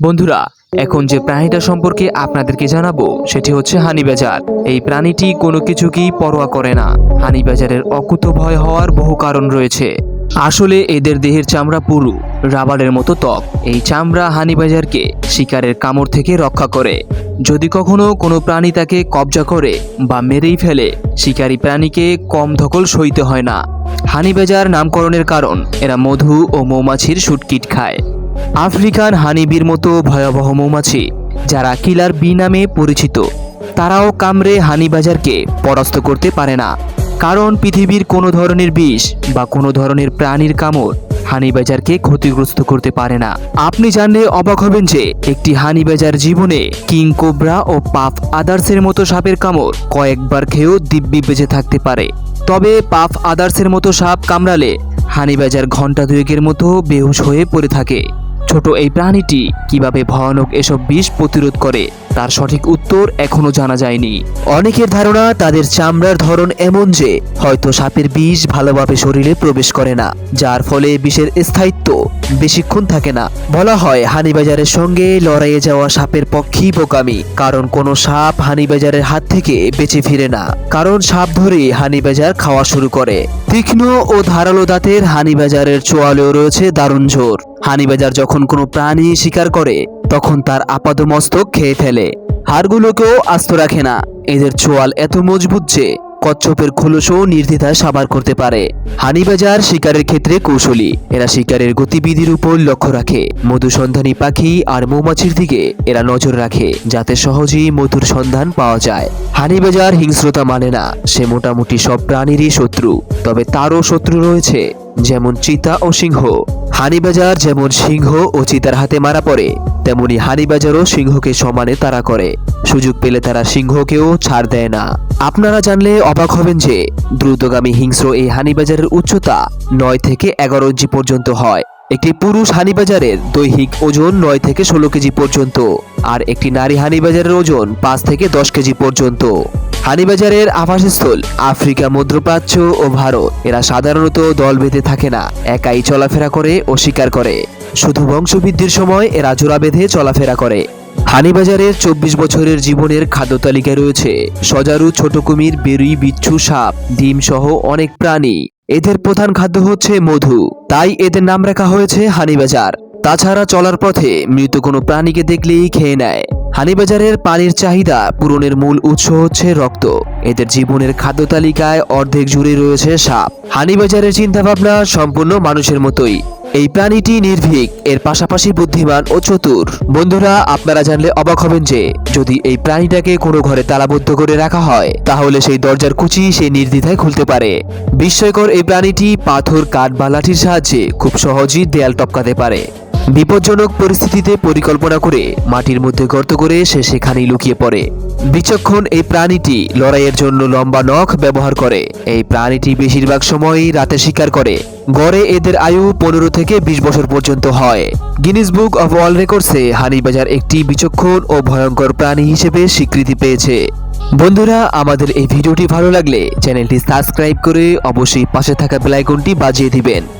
বন্ধুরা, এখন যে প্রাণীটা সম্পর্কে আপনাদেরকে জানাব, সেটি হচ্ছে হানিবাজার। এই প্রাণীটি কোনো কিছুকেই পরোয়া করে না। হানিবাজারের অকুত ভয় হওয়ার বহু কারণ রয়েছে। আসলে এদের দেহের চামড়া পুরু, রাবারের মতো ত্বক। এই চামড়া হানিবাজারকে শিকারের কামড় থেকে রক্ষা করে। যদি কখনো কোনো প্রাণী তাকে কবজা করে বা মেরেই ফেলে, শিকারী প্রাণীকে কম ধকল সইতে হয় না। হানিবাজার নামকরণের কারণ, এরা মধু ও মৌমাছির সুটকিট খায়। আফ্রিকান হানিবির মতো ভয়াবহ মৌমাছি, যারা কিলার বি নামে পরিচিত। তারাও কামড়ে হানিবাজারকে পরাস্ত করতে পারে না। কারণ পৃথিবীর কোনো ধরনের বিষ বা কোনো ধরনের প্রাণীর কামড় হানিবাজারকে ক্ষতিগ্রস্ত করতে পারে না। আপনি জানলে অবাক হবেন যে একটি হানিবাজার জীবনে কিং কোবরা ও পাফ আদার্সের মতো সাপের কামড় কয়েকবার খেয়েও দিব্যি বেঁচে থাকতে পারে। তবে পাফ আদার্সের মতো সাপ কামড়ালে হানিবাজার ঘণ্টা দুয়েকের মতো বেহুশ হয়ে পড়ে থাকে। ছোট এই প্রাণীটি কীভাবে ভয়ানক এসব বিষ প্রতিরোধ করে, তার সঠিক উত্তর এখনও জানা যায়নি। অনেকের ধারণা তাদের চামড়ার ধরন এমন যে, হয়তো সাপের বিষ ভালোভাবে শরীরে প্রবেশ করে না, যার ফলে বিষের স্থায়িত্ব বেশিক্ষণ থাকে না। বলা হয়, হানিবাজারের সঙ্গে লড়াইয়ে যাওয়া সাপের পক্ষেই বোকামি, কারণ কোনো সাপ হানিবাজারের হাত থেকে বেঁচে ফিরে না। কারণ সাপ ধরে হানিবাজার খাওয়া শুরু করে। তীক্ষ্ণ ও ধারালো দাঁতের হানিবাজারের চোয়ালেও রয়েছে দারুণ জোর হানিবাজার যখন কোনো প্রাণী শিকার করে, তখন তার আপাদমস্তক খেয়ে ফেলে। হাড়গুলোকেও আস্ত রাখে না। এদের চোয়াল এত মজবুত যে কচ্ছপের খোলসও নির্দ্বিধায় সাবার করতে পারে। হানিবাজার শিকারের ক্ষেত্রে কৌশলী। এরা শিকারের গতিবিধির উপর লক্ষ্য রাখে। মধুসন্ধানী পাখি আর মৌমাছির দিকে এরা নজর রাখে, যাতে সহজেই মধুর সন্ধান পাওয়া যায়। হানিবাজার হিংস্রতা মানে না, সে মোটামুটি সব প্রাণীরই শত্রু, তবে তারও শত্রু রয়েছে, যেমন চিতা ও সিংহ। হানিবাজার যেমন সিংহ ও চিতার হাতে মারা পড়ে তেমনি হানিবাজারও সিংহকে সমানে তারা করে। সুযোগ পেলে তারা সিংহকেও ছাড় দেয় না। আপনারা জানলে অবাক হবেন যে, দ্রুতগামী হিংস্র এই হানিবাজারের উচ্চতা নয় থেকে এগারো ইঞ্চি পর্যন্ত হয়। একটি পুরুষ হানিবাজারের দৈহিক ওজন নয় থেকে ষোলো কেজি পর্যন্ত, আর একটি নারী হানিবাজারের ওজন পাঁচ থেকে দশ কেজি পর্যন্ত। হানিবাজারের আবাসস্থল আফ্রিকা মধ্যপ্রাচ্য ও ভারত, এরা সাধারণত দল বেঁধে থাকে না, একাই চলাফেরা করে ও শিকার করে। শুধু বংশবৃদ্ধির সময় এরা জোড়া বেঁধে চলাফেরা করে। হানিবাজারের চব্বিশ বছরের জীবনের খাদ্য তালিকায় রয়েছে সজারু ছোট কুমির বেরুই বিচ্ছু, সাপ, ডিম সহ অনেক প্রাণী। এদের প্রধান খাদ্য হচ্ছে মধু। তাই এদের নাম রাখা হয়েছে হানিবাজার। তাছাড়া চলার পথে মৃত কোনো প্রাণীকে দেখলেই খেয়ে নেয়। হানিবাজারের পানির চাহিদা পূরণের মূল উৎস হচ্ছে রক্ত। এদের জীবনের খাদ্য তালিকায় অর্ধেক জুড়ে রয়েছে সাপ। হানিবাজারের চিন্তাভাবনা সম্পূর্ণ মানুষের মতোই। এই প্রাণীটি নির্ভীক, এর পাশাপাশি বুদ্ধিমান ও চতুর। বন্ধুরা, আপনারা জানলে অবাক হবেন যে, যদি এই প্রাণীটাকে কোনো ঘরে তালাবদ্ধ করে রাখা হয়, তাহলে সেই দরজার কুচি সে নির্দ্বিধায় খুলতে পারে। বিস্ময়কর এই প্রাণীটি পাথর, কাঠ বা লাঠির সাহায্যে খুব সহজেই দেয়াল টপকাতে পারে। বিপজ্জনক পরিস্থিতিতে পরিকল্পনা করে মাটির মধ্যে গর্ত করে সে সেখানেই লুকিয়ে পড়ে। বিচক্ষণ এই প্রাণীটি লড়াইয়ের জন্য লম্বা নখ ব্যবহার করে। এই প্রাণীটি বেশিরভাগ সময়ই রাতে শিকার করে। গড়ে এদের আয়ু পনেরো থেকে বিশ বছর পর্যন্ত হয়। গিনিস বুক অফ ওয়ার্ল্ড রেকর্ডসে হানিবাজার একটি বিচক্ষণ ও ভয়ঙ্কর প্রাণী হিসেবে স্বীকৃতি পেয়েছে। বন্ধুরা, আমাদের এই ভিডিওটি ভালো লাগলে চ্যানেলটি সাবস্ক্রাইব করে অবশ্যই পাশে থাকা বেলাইকনটি বাজিয়ে দিবেন।